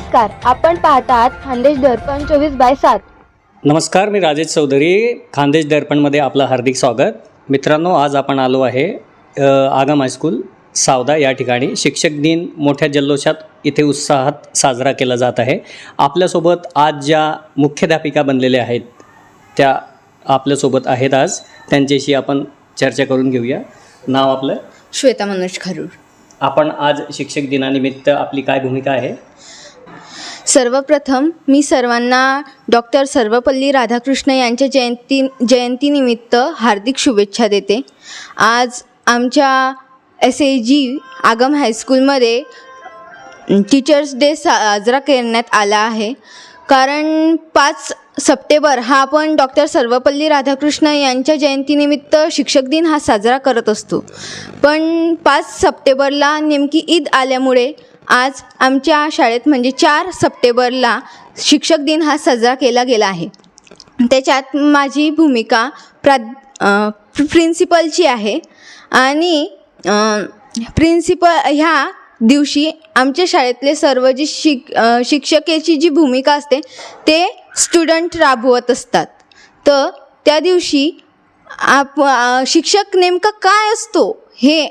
नमस्कार आपण पाहतात खानदेश दर्पण चोवीस बाय सात. नमस्कार मी राजेश चौधरी खानदेश दर्पणमध्ये आपलं हार्दिक स्वागत. मित्रांनो आज आपण आलो आहे आगम हायस्कूल सावदा या ठिकाणी. शिक्षक दिन मोठ्या जल्लोषात इथे उत्साहात साजरा केला जात आहे. आपल्यासोबत आज ज्या मुख्याध्यापिका बनलेल्या आहेत त्या आपल्यासोबत आहेत आज. त्यांच्याशी आपण चर्चा करून घेऊया. नाव आपलं? श्वेता मनोज खरूर. आपण आज शिक्षक दिनानिमित्त आपली काय भूमिका आहे? सर्वप्रथम मी सर्वांना डॉक्टर सर्वपल्ली राधाकृष्ण यांच्या जयंती जयंतीनिमित्त हार्दिक शुभेच्छा देते. आज आमच्या एस ए जी आगम हायस्कूलमध्ये टीचर्स डे साजरा करण्यात आला आहे. कारण पाच सप्टेंबर हा आपण डॉक्टर सर्वपल्ली राधाकृष्ण यांच्या जयंतीनिमित्त शिक्षक दिन हा साजरा करत असतो. पण पाच सप्टेंबरला नेमकी ईद आल्यामुळे आज आमच्या शाळेत म्हणजे चार सप्टेंबरला शिक्षक दिन हा साजरा केला गेला आहे. त्याच्यात माझी भूमिका प्रा प्रिन्सिपलची आहे आणि प्रिन्सिपल ह्या दिवशी आमच्या शाळेतले सर्व जी शिक शिक्षकेची जी भूमिका असते ते स्टुडंट राबवत असतात. तर त्या दिवशी आप शिक्षक नेमका काय असतो हे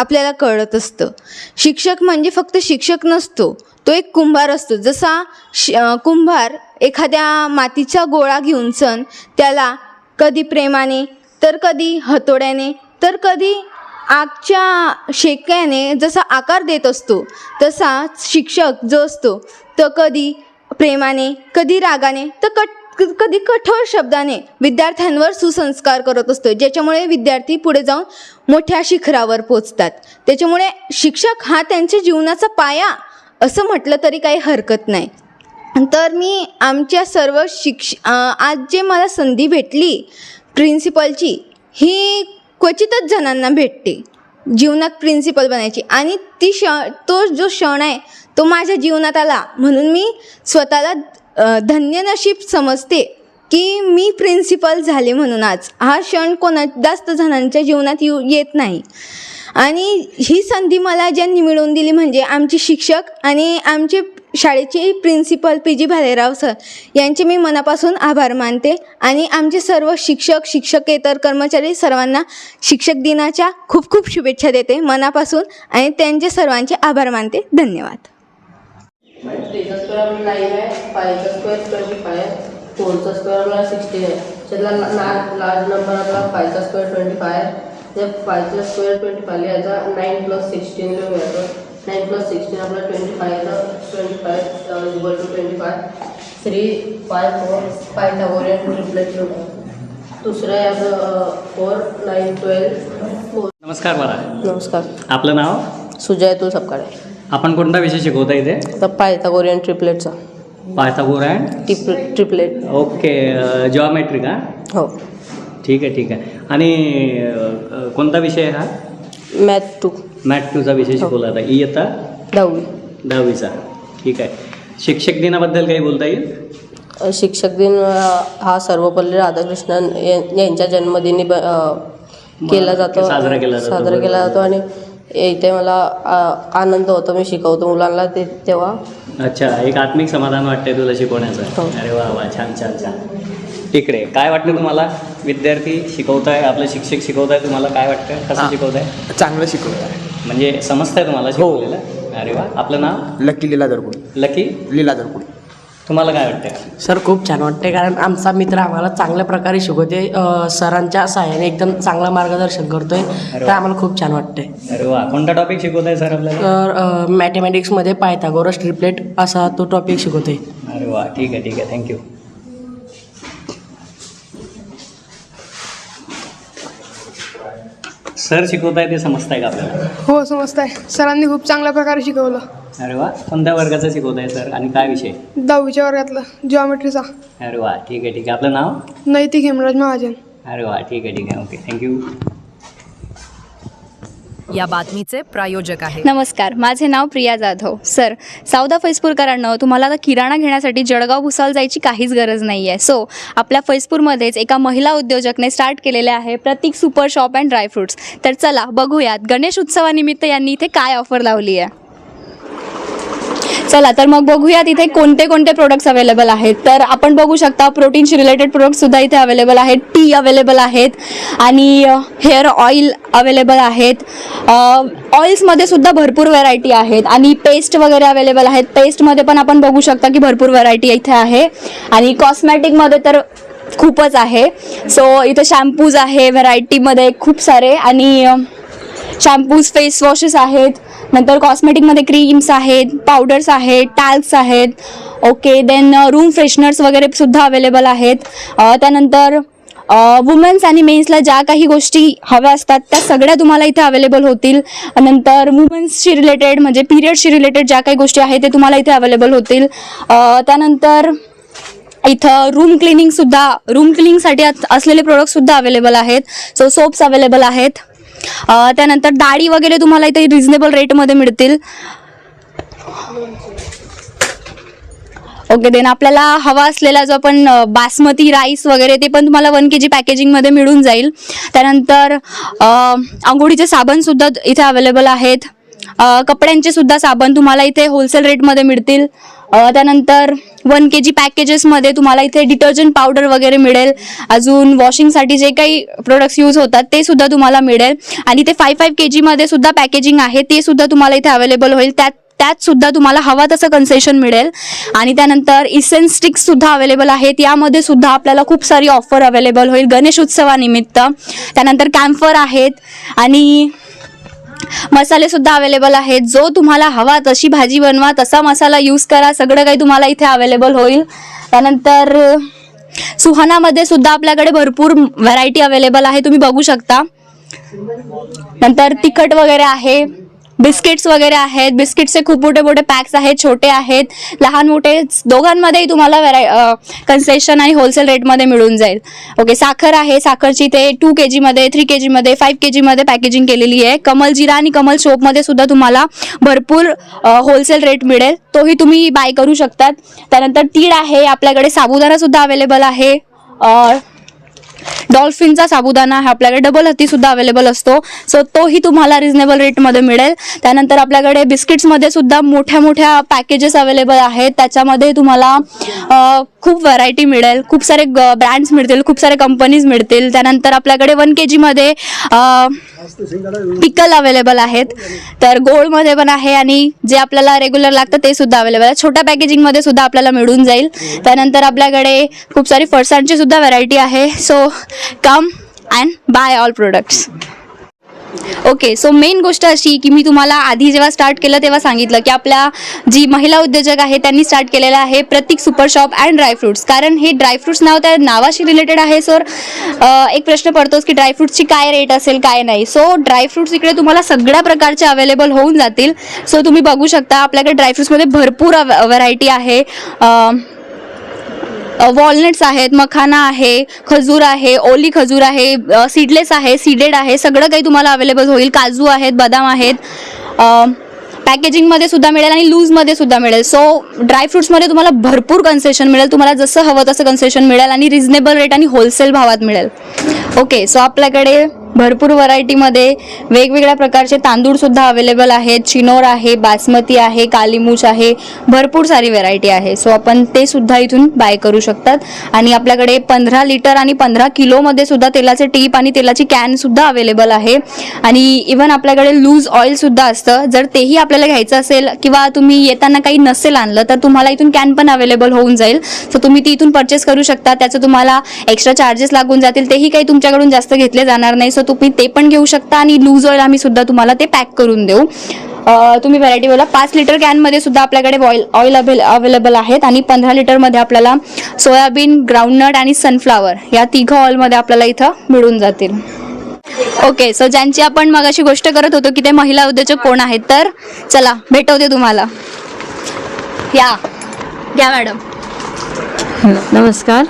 आपल्याला कळत असतं. शिक्षक म्हणजे फक्त शिक्षक नसतो तो एक कुंभार असतो. जसा श कुंभार एखाद्या मातीचा गोळा घेऊन सण त्याला कधी प्रेमाने तर कधी हतोड्याने तर कधी आगच्या शेक्याने जसा आकार देत असतो तसा शिक्षक जो असतो तो कधी प्रेमाने कधी रागाने तर कट कधी कठोर शब्दाने विद्यार्थ्यांवर सुसंस्कार करत असतो ज्याच्यामुळे विद्यार्थी पुढे जाऊन मोठ्या शिखरावर पोचतात. त्याच्यामुळे शिक्षक हा त्यांच्या जीवनाचा पाया असं म्हटलं तरी काही हरकत नाही. तर मी आमच्या सर्व शिक्ष आज जे मला संधी भेटली प्रिन्सिपलची ही क्वचितच जणांना भेटते. जीवनात प्रिन्सिपल बनायची. आणि ती क्ष तो जो क्षण आहे तो माझ्या जीवनात आला. म्हणून मी स्वतःला धन्य नशीब समजते की मी प्रिन्सिपल झाले म्हणून आज हा क्षण कोणा जास्त जणांच्या जीवनात येऊ येत नाही. आणि ही संधी मला ज्यांनी मिळवून दिली म्हणजे आमचे शिक्षक आणि आमचे शाळेचे principal P G Bhalerao sir यांचे मी मनापासून आभार मानते आणि आमचे सर्व शिक्षक शिक्षकेतर कर्मचारी सर्वांना शिक्षक दिनाच्या खूप खूप शुभेच्छा देते मनापासून आणि त्यांचे सर्वांचे आभार मानते. धन्यवाद. थ्रीचा स्क्वेअर आपला नाईन आहे फायचा स्क्वेअर ट्वेंटी फाय आहे फोरचा स्क्वेअर आपला सिक्स्टीन आहे. त्यातला लार्ज नंबर आपला फायचा स्क्वेअर ट्वेंटी फाय आहे. त्या फायचा स्क्वेअर ट्वेंटी फाय लिहायचा नाईन प्लस सिक्स्टीन घ्यायचं नाईन प्लस सिक्स्टीन आपला ट्वेंटी फाय येतं twenty five equal to twenty five three five four triplet लिहून घ्यायचं. दुसरं आहे आपलं फोर नाईन ट्वेल्व फोर नमस्कार मला नमस्कार. आपलं नाव? सुजय तू सपकाळे. आपण कोणता विषय शिकवता इथे? तर पायथागोरियन ट्रिपलेटचा. पायथागोर टिप ट्रिपलेट. ओके जॉमेट्री का हो? ठीक आहे ठीक आहे. आणि अ, कोणता विषय आहे हा? मॅथ टू मॅथ टूचा विषय शिकवला आता. इयत्ता दहावी. दहावीचा. ठीक आहे. शिक्षक दिनाबद्दल काही बोलता येईल? अ, शिक्षक दिन अ, हा सर्वपल्ली राधाकृष्णन या- यांच्या जन्मदिनी ब- अ, केला जातो. साजरा केला जातो, साजरा केला जातो. आणि इथे मला आनंद होतो मी शिकवतो मुलांना ते तेव्हा. अच्छा एक आत्मिक समाधान वाटतंय तुला शिकवण्याचं. हो. अरे वा वा छान छान छान. इकडे काय वाटतं तुम्हाला? विद्यार्थी शिकवताय आपलं शिक्षक शिकवताय तुम्हाला काय वाटतं? कसं हा. शिकवताय? चांगलं शिकवत आहे म्हणजे समजतंय तुम्हाला शिकवलेलं? अरे वा आपलं नाव? लकी लीला दरकुडी लकी? लीला दरकुडी तुम्हाला काय वाटतंय? सर खूप छान वाटते कारण आमचा मित्र आम्हाला चांगल्या प्रकारे शिकवते अ, सरांच्या सहाय्याने एकदम चांगलं मार्गदर्शन करतोय. तर आम्हाला खूप छान वाटते अरे वा. कोणता टॉपिक शिकवताय सर आपल्याला? तर मॅथमॅटिक्समध्ये पायथागोरस ट्रिपलेट असा तो टॉपिक शिकवते अरे वा. ठीक आहे ठीक आहे. थँक्यू सर शिकवताय ते समजताय का आपल्याला? हो समजताय. सरांनी खूप चांगल्या प्रकारे शिकवलं. अरे वा कोणत्या वर्गाचं शिकवताय सर? आणि काय विषय? दहावीच्या वर्गातलं जॉमेट्रीचा अरे वा ठीक आहे ठीक आहे. आपलं नाव? नैतिक हेमराज महाजन. अरे वा ठीक आहे ठीक आहे. ओके थँक्यू या बातमीचे प्रायोजक आहे नमस्कार माझे नाव प्रिया जाधव. सर सावदा फैजपूरकरांना तुम्हाला आता किराणा घेण्यासाठी जळगाव भुसावळ जायची काहीच गरज नाही आहे सो आपल्या फैजपूरमध्येच एका महिला उद्योजकने स्टार्ट केलेले आहे Prateek super shop and dry fruits तर चला बघूयात गणेश उत्सवानिमित्त यांनी इथे काय ऑफर लावली आहे चला तर मग बघूयात इथे कोणते कोणते प्रोडक्ट्स अवेलेबल आहेत. तर आपण बघू शकता प्रोटीनशी रिलेटेड प्रोडक्ट्स सुद्धा इथे अवेलेबल आहेत. टी अवेलेबल आहेत. आणि हेअर ऑइल अवेलेबल आहेत. ऑइल्समध्ये सुद्धा भरपूर व्हरायटी आहेत. आणि पेस्ट वगैरे अवेलेबल आहेत. पेस्टमध्ये पण आपण बघू शकता की भरपूर व्हरायटी इथे आहे. आणि कॉस्मॅटिकमध्ये तर खूपच आहे. सो इथे शॅम्पूज आहे व्हरायटीमध्ये खूप सारे. आणि शॅम्पूज फेस वॉशेस आहेत नंतर कॉस्मेटिकमध्ये क्रीम्स आहेत पावडर्स आहेत टॅल्क्स आहेत. ओके देन रूम फ्रेशनर्स वगैरे सुद्धा अवेलेबल आहेत. Uh, त्यानंतर uh, वुमेन्स आणि मेन्सला ज्या काही गोष्टी हव्या असतात त्या सगळ्या तुम्हाला इथे अवेलेबल होतील. नंतर वुमेन्सशी रिलेटेड म्हणजे पिरियडशी रिलेटेड ज्या काही गोष्टी आहेत ते तुम्हाला इथे अवेलेबल होतील. Uh, त्यानंतर इथं रूम क्लिनिंगसुद्धा रूम क्लिनिंगसाठी असलेले प्रोडक्टसुद्धा अवेलेबल आहेत. सो सोप्स अवेलेबल आहेत. त्यानंतर डाळी वगैरे तुम्हाला इथे रिझनेबल रेटमध्ये मिळतील. ओके देन आपल्याला हवा असलेला जो आपण बासमती राईस वगैरे ते पण तुम्हाला वन के जी पॅकेजिंगमध्ये मिळून जाईल. त्यानंतर आंघोळीचे साबणसुद्धा इथे अवेलेबल आहेत. कपड्यांचे सुद्धा साबण तुम्हाला इथे होलसेल रेटमध्ये मिळतील. त्यानंतर वन के जी पॅकेजेसमध्ये तुम्हाला इथे डिटर्जंट पावडर वगैरे मिळेल. अजून वॉशिंगसाठी जे काही प्रोडक्ट्स यूज होतात ते सुद्धा तुम्हाला मिळेल. आणि ते फाय फाईव्ह के जीमध्ये सुद्धा पॅकेजिंग आहे ते सुद्धा तुम्हाला इथे अवेलेबल होईल. त्यात त्यात सुद्धा तुम्हाला हवा तसं कन्सेशन मिळेल. आणि त्यानंतर इसेन्स स्टिक्स सुद्धा अवेलेबल आहेत. यामध्ये सुद्धा आपल्याला खूप सारी ऑफर अवेलेबल होईल गणेश उत्सवानिमित्त. त्यानंतर कॅम्फर आहेत. आणि मसाले सुद्धा अवेलेबल आहेत. जो तुम्हाला हवा तशी भाजी बनवा तसा मसाला यूज करा. सगळं काही तुम्हाला इथे अवेलेबल होईल. त्यानंतर सुहानामध्ये सुद्धा आपल्याकडे भरपूर व्हरायटी अवेलेबल आहे. तुम्ही बघू शकता. नंतर तिखट वगैरे आहे. बिस्किट्स वगैरे आहेत. बिस्किट्सचे खूप मोठे मोठे पॅक्स आहेत छोटे आहेत. लहान मोठे दोघांमध्येही तुम्हाला व्हराय कन्सेशन आणि होलसेल रेटमध्ये मिळून जाईल. ओके साखर आहे. साखरची ते टू के जीमध्ये थ्री के जीमध्ये फाईव्ह के जीमध्ये पॅकेजिंग केलेली आहे. कमल जिरा आणि कमल शोपमध्ये सुद्धा तुम्हाला भरपूर होलसेल रेट मिळेल. तोही तुम्ही बाय करू शकतात. त्यानंतर तीळ आहे. आपल्याकडे साबुदाणा सुद्धा अवेलेबल आहे. डॉल्फिनचा साबुदाणा हा आपल्याकडे डबल हत्ती सुद्धा अवेलेबल असतो. सो तोही तुम्हाला रिझनेबल रेटमध्ये मिळेल. त्यानंतर आपल्याकडे बिस्किट्समध्ये सुद्धा मोठ्या मोठ्या पॅकेजेस अवेलेबल आहेत. त्याच्यामध्ये तुम्हाला खूप व्हरायटी मिळेल. खूप सारे ब्रँड्स मिळतील. खूप सारे कंपनीज मिळतील. त्यानंतर आपल्याकडे वन के जीमध्ये पिकल अवेलेबल आहेत. तर गोल्डमध्ये पण आहे आणि जे आपल्याला रेग्युलर लागतं ते सुद्धा अवेलेबल आहे. छोट्या पॅकेजिंगमध्ये सुद्धा आपल्याला मिळून जाईल. त्यानंतर आपल्याकडे खूप सारी फरसाणची सुद्धा व्हरायटी आहे. So come and buy all products okay so main गोष्ट अशी की मी तुम्हाला आधी जेव्हा स्टार्ट केलं तेव्हा सांगितलं की आपल्या जी महिला उद्योजक आहे त्यांनी स्टार्ट केलेलं आहे Prateek super shop and dry fruits कारण हे ड्रायफ्रुट्स नाव त्या नावाशी रिलेटेड आहे सर एक प्रश्न पडतोच की ड्रायफ्रुट्सची काय रेट असेल काय नाही. सो ड्रायफ्रुट्स इकडे तुम्हाला सगळ्या प्रकारचे अवेलेबल होऊन जातील. सो तुम्ही बघू शकता आपल्याकडे ड्रायफ्रुट्समध्ये भरपूर व्हरायटी आहे. वॉलनट्स आहेत मखाना आहे खजूर आहे ओली खजूर आहे सीडलेस आहे सीडेड आहे सगळं काही तुम्हाला अवेलेबल होईल. काजू आहेत बदाम आहेत. पॅकेजिंगमध्ये सुद्धा मिळेल आणि लूजमध्ये सुद्धा मिळेल. सो ड्रायफ्रुट्समध्ये तुम्हाला भरपूर कन्सेशन मिळेल. तुम्हाला जसं हवं तसं कन्सेशन मिळेल आणि रिझनेबल रेट आणि होलसेल भावात मिळेल. ओके सो आपल्याकडे भरपूर व्हरायटीमध्ये वेगवेगळ्या प्रकारचे तांदूळसुद्धा अवेलेबल आहेत. चिनोर आहे बासमती आहे कालीमूच आहे. भरपूर सारी व्हरायटी आहे. सो आपण ते सुद्धा इथून बाय करू शकतात. आणि आपल्याकडे पंधरा लिटर आणि पंधरा किलोमध्ये सुद्धा तेलाचे टीप आणि तेलाची कॅनसुद्धा अवेलेबल आहे. आणि इवन आपल्याकडे लूज ऑइलसुद्धा असतं. जर तेही आपल्याला घ्यायचं असेल किंवा तुम्ही येताना काही नसेल आणलं तर तुम्हाला इथून कॅन पण अवेलेबल होऊन जाईल. सो तुम्ही ती इथून परचेस करू शकता. त्याचं तुम्हाला एक्स्ट्रा चार्जेस लागून जातील. तेही काही तुमच्याकडून जास्त घेतले जाणार नाही. सो तुम्ही ते पण घेऊ शकता आणि लूज ऑइल आम्ही सुद्धा तुम्हाला ते पॅक करून देऊ. तुम्ही व्हरायटी बोला. पाच लिटर कॅनमध्ये सुद्धा आपल्याकडे ऑइल ऑइल अवेल अवेलेबल आहेत आणि पंधरा लिटरमध्ये आपल्याला सोयाबीन ग्राउंडनट आणि सनफ्लावर या तिघं ऑइलमध्ये आपल्याला इथं मिळून जातील. ओके सो ज्यांची आपण मग अशी गोष्ट करत होतो की ते महिला उद्योजक कोण आहेत तर चला भेटवते तुम्हाला. या. घ्या मॅडम नमस्कार.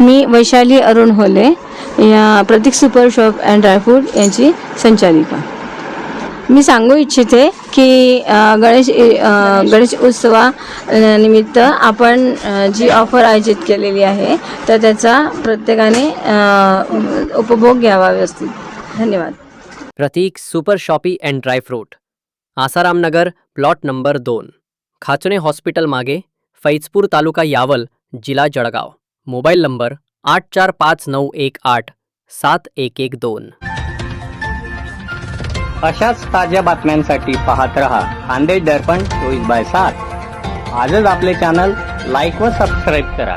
मी वैशाली अरुण होले. या Prateek super shop and dry fruit यांची संचालिका. मी सांगू इच्छिते की गणेश गणेश उत्सवा निमित्त आपण जी ऑफर आयोजित केलेली आहे तर त्याचा प्रत्येकाने उपभोग घ्यावा व्यवस्थित. धन्यवाद. Prateek super shoppe and dry fruit Asaram Nagar plot number दोन खाचणे हॉस्पिटल मागे फैजपूर तालुका यावल जिल्हा जळगाव मोबाईल नंबर आठ चार पाच नऊ एक आठ सात एक एक दोन. अशाच ताज्या बातम्यांसाठी पाहत रहा खानदेश दर्पण चोवीस बाय सात. आजच आपले चॅनल लाईक व सबस्क्राईब करा.